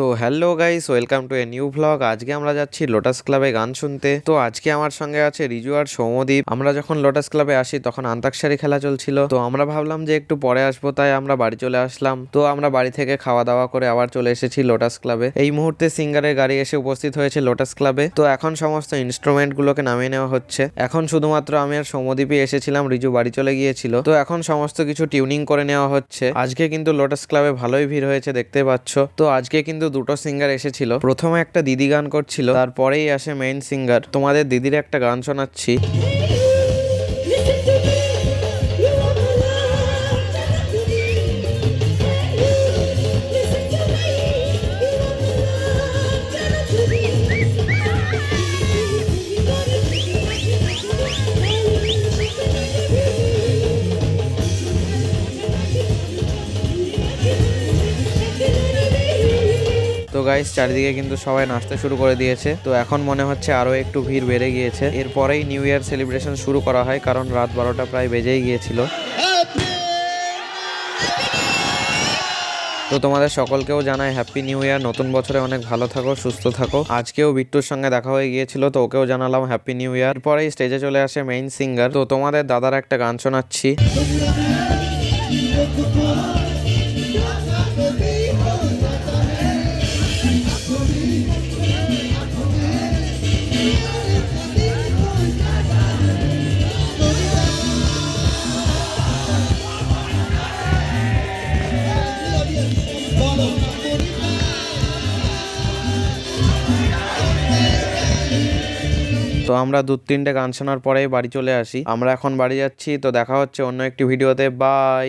তো hello guys, welcome to a new vlog আজকে আমরা যাচ্ছি লোটাস ক্লাবে গান শুনতে। তো আজকে আমার সঙ্গে আছে রিজু আর সৌমদীপ আমরা যখন লোটাস ক্লাবে আসি, তখন আন্তাক্ষরী খেলা চলছিল। তো আমরা ভাবলাম যে একটু পরে আসব, তাই আমরা বাড়ি চলে আসলাম। তো আমরা বাড়ি থেকে খাওয়া দাওয়া করে আবার চলে এসেছি লোটাস ক্লাবে এই মুহূর্তে সিঙ্গারের গাড়ি এসে উপস্থিত হয়েছে লোটাস ক্লাবে তো এখন সমস্ত ইনস্ট্রুমেন্ট গুলোকে নামিয়ে নেওয়া হচ্ছে। এখন শুধুমাত্র আমি আর সৌমদীপই এসেছিলাম, রিজু বাড়ি চলে গিয়েছিল। তো এখন সমস্ত কিছু টিউনিং করে নেওয়া হচ্ছে। আজকে কিন্তু লোটাস ক্লাবে ভালোই ভিড় হয়েছে, দেখতে পাচ্ছ। তো আজকে কিন্তু দুটো সিঙ্গার এসেছিল। প্রথমে একটা দিদি গান করছিল, তারপরেই আসে মেইন সিঙ্গার তোমাদের দিদির একটা গান শোনাচ্ছি। তো গাইস চারিদিকে কিন্তু সবাই নাচতে শুরু করে দিয়েছে। তো এখন মনে হচ্ছে আরও একটু ভিড় বেড়ে গিয়েছে। এরপরেই নিউ ইয়ার সেলিব্রেশন শুরু করা হয়, কারণ রাত বারোটা প্রায় বেজেই গিয়েছিল। তো তোমাদের সকলকেও জানাই হ্যাপি নিউ ইয়ার নতুন বছরে অনেক ভালো থাকো, সুস্থ থাকো। আজকেও বিট্টুর সঙ্গে দেখা হয়ে গিয়েছিল, তো ওকেও জানালাম হ্যাপি নিউ ইয়ার পরেই স্টেজে চলে আসে মেইন সিঙ্গার তো তোমাদের দাদার একটা গান শোনাচ্ছি। তো আমরা দু তিনটে গান শোনার পরে বাড়ি চলে আসি। আমরা এখন বাড়ি যাচ্ছি, তো দেখা হচ্ছে অন্য একটি ভিডিওতে। বাই!